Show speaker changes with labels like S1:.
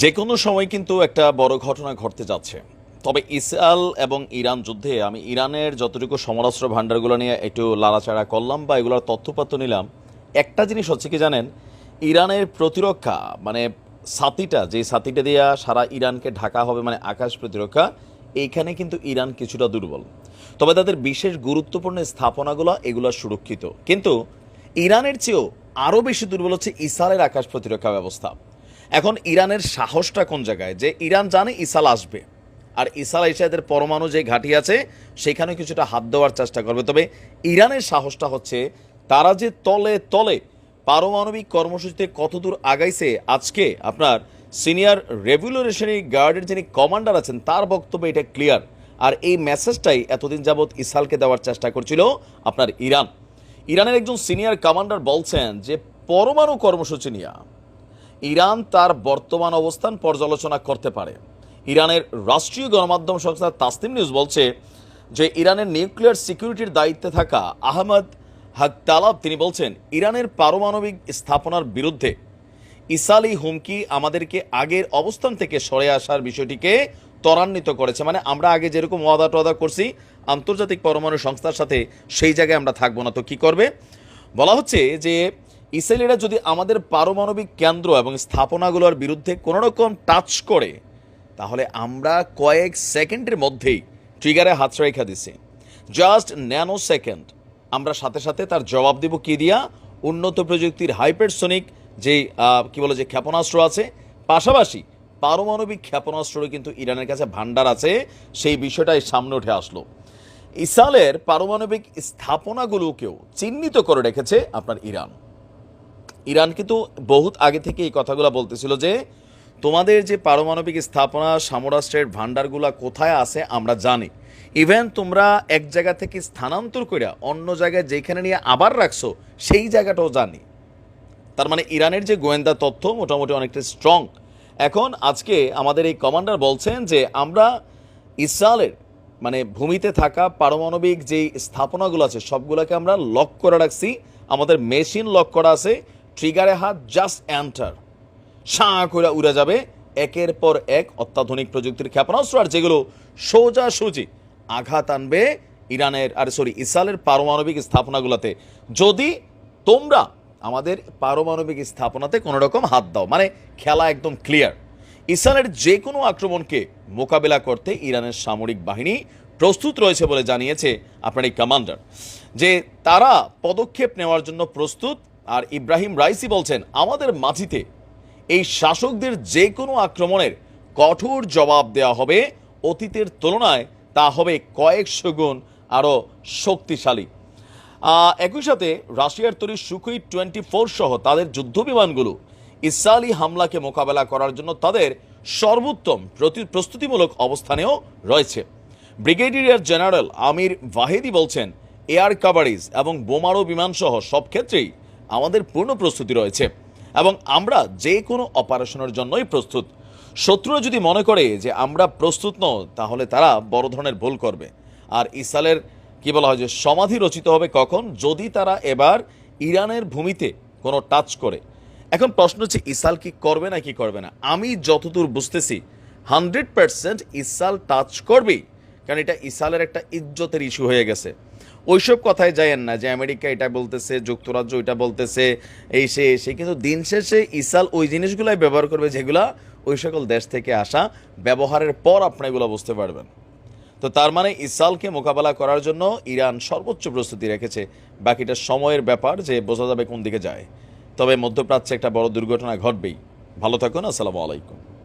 S1: যে কোনো সময় কিন্তু একটা বড় ঘটনা ঘটতে যাচ্ছে। তবে ইসরায়েল এবং ইরান যুদ্ধে আমি ইরানের যতটুকু সমরাস্ত্র ভাণ্ডারগুলো নিয়ে একটু লাড়াচাড়া করলাম বা এগুলোর তথ্যপত্র নিলাম, একটা জিনিস হচ্ছে কি জানেন, ইরানের প্রতিরক্ষা মানে সাতিটা যে সাতিটা দিয়ে সারা ইরানকে ঢাকা হবে মানে আকাশ প্রতিরক্ষা, এইখানে কিন্তু ইরান কিছুটা দুর্বল। তবে তাদের বিশেষ গুরুত্বপূর্ণ স্থাপনাগুলো এগুলো সুরক্ষিত। কিন্তু ইরানের চেয়েও আরও বেশি দুর্বল হচ্ছে ইসরায়েলের আকাশ প্রতিরক্ষা ব্যবস্থা। এখন ইরানের সাহসটা কোন জায়গায়? যে ইরান জানে ইসাল আসবে, আর ইসাল এসে পরমাণু যে ঘাঁটি আছে, সেখানে কিছুটা হাত দেওয়ার চেষ্টা করবে। তবে ইরানের সাহসটা হচ্ছে, তারা যে তলে তলে পারমাণবিক কর্মসূচিতে কতদূর আগাইছে, আজকে আপনার সিনিয়র রেভলিউশনারি গার্ডের যিনি কমান্ডার আছেন, তার বক্তব্য এটা ক্লিয়ার। আর এই মেসেজটাই এতদিন যাবৎ ইসালকে দেওয়ার চেষ্টা করছিল আপনার ইরান। ইরানের একজন সিনিয়র কমান্ডার বলছেন যে, পরমাণু কর্মসূচি নিয়ে ইরান তার বর্তমান অবস্থান পর্যালোচনা করতে পারে। ইরানের রাষ্ট্রীয় গণমাধ্যম সংস্থা তাসনিম নিউজ বলছে যে ইরানের নিউক্লিয়ার সিকিউরিটির দায়িত্বে থাকা আহমদ হক তালাব তিনি বলছেন, ইরানের পারমাণবিক স্থাপনার বিরুদ্ধে ইসালি হুমকি আমাদেরকে আগের অবস্থান থেকে সরে আসার বিষয়টিকে ত্বরান্বিত করেছে। মানে আমরা আগে যেরকম ওয়াদা টদা করছি, আন্তর্জাতিক পরমাণু সংস্থার সাথে সেই জায়গায় আমরা থাকব না। তো কি করবে? বলা হচ্ছে যে ইসরায়েলিরা যদি আমাদের পারমাণবিক কেন্দ্র এবং স্থাপনাগুলোর বিরুদ্ধে কোনো রকম টাচ করে, তাহলে আমরা কয়েক সেকেন্ডের মধ্যেই ট্রিগারে হাত রেখা দিছি। জাস্ট ন্যানো সেকেন্ড আমরা সাথে সাথে তার জবাব দেব কি দিয়া? উন্নত প্রযুক্তির হাইপারসোনিক যে কি বলে যে ক্ষেপণাস্ত্র আছে, পাশাপাশি পারমাণবিক ক্ষেপণাস্ত্রও কিন্তু ইরানের কাছে ভান্ডার আছে, সেই বিষয়টাই সামনে উঠে আসলো। ইসরায়েলের পারমাণবিক স্থাপনাগুলোকেও চিহ্নিত করে রেখেছে আপনার ইরান। ইরান কিন্তু বহুত আগে থেকে এই কথাগুলো বলতেছিল যে, তোমাদের যে পারমাণবিক স্থাপনা সামরাষ্ট্রের ভান্ডারগুলা কোথায় আছে আমরা জানি। ইভেন তোমরা এক জায়গা থেকে স্থানান্তর করে অন্য জায়গায় যেখানে নিয়ে আবার রাখছো, সেই জায়গাটাও জানি। তার মানে ইরানের যে গোয়েন্দা তথ্য মোটামুটি অনেকটা স্ট্রং এখন আজকে আমাদের এই কমান্ডার বলছেন যে, আমরা ইসরায়েলের মানে ভূমিতে থাকা পারমাণবিক যেই স্থাপনাগুলো আছে, সবগুলোকে আমরা লক করে রাখছি। আমাদের মেশিন লক করা আছে। ট্রিগারে হাত জাস্ট এন্টার সাঁ করে উড়ে যাবে একের পর এক অত্যাধুনিক প্রযুক্তির ক্ষেপণাস্ত্র, আর যেগুলো সোজাসুজি আঘাত আনবে ইরানের, আর সরি ইসরায়েলের পারমাণবিক স্থাপনাগুলোতে। যদি তোমরা আমাদের পারমাণবিক স্থাপনাতে কোনো রকম হাত দাও মানে খেলা একদম ক্লিয়ার ইসরায়েলের যে কোনো আক্রমণকে মোকাবেলা করতে ইরানের সামরিক বাহিনী প্রস্তুত রয়েছে বলে জানিয়েছে আপনার এই কমান্ডার যে তারা পদক্ষেপ নেওয়ার জন্য প্রস্তুত আর ইব্রাহিম রাইসি বলছেন, আমাদের মাঝিতে এই শাসকদের যে কোনো আক্রমণের কঠোর জবাব দেওয়া হবে। অতীতের তুলনায় তা হবে কয়েকশো গুণ আরও শক্তিশালী। একই সাথে রাশিয়ার তৈরি সুখই টোয়েন্টি ফোর সহ তাদের যুদ্ধবিমানগুলো ইসরায়েলি হামলাকে মোকাবেলা করার জন্য তাদের সর্বোত্তম প্রস্তুতিমূলক অবস্থানেও রয়েছে। ব্রিগেডিয়ার জেনারেল আমির ওয়াহেদি বলছেন, এয়ার কাভারেজ এবং বোমারো বিমান সহ সব ক্ষেত্রেই আমাদের পূর্ণ প্রস্তুতি রয়েছে এবং আমরা যে কোনো অপারেশনের জন্যই প্রস্তুত। শত্রুরা যদি মনে করে যে আমরা প্রস্তুত নও, তাহলে তারা বড় ধরনের ভুল করবে। আর ইসরায়েলের, কি বলা হয় যে, সমাধি রচিত হবে কখন? যদি তারা এবার ইরানের ভূমিতে কোনো টাচ করে। এখন প্রশ্ন হচ্ছে, ইসরায়েল কি করবে না কি করবে না? আমি যতদূর বুঝতেছি, হান্ড্রেড পার্সেন্ট ইসরায়েল টাচ করবেই। কারণ এটা ইসরায়েলের একটা ইজ্জতের ইস্যু হয়ে গেছে। ওইসব কথায় যায়েন না যে আমেরিকা এটা বলতেছে, যুক্তরাজ্য এটা বলতেছে, এই সে সে। কিন্তু দিন শেষে ইসরায়েল ওই জিনিসগুলাই ব্যবহার করবে যেগুলা ওই সকল দেশ থেকে আসা ব্যবহারের পর আপনি এগুলো বুঝতে পারবেন। তো তার মানে ইসরায়েলকে মোকাবেলা করার জন্য ইরান সর্বোচ্চ প্রস্তুতি রেখেছে। বাকিটা সময়ের ব্যাপার যে বোঝা যাবে কোন দিকে যায়। তবে মধ্যপ্রাচ্যে একটা বড় দুর্ঘটনা ঘটবেই। ভালো থাকুন, আসসালামু আলাইকুম।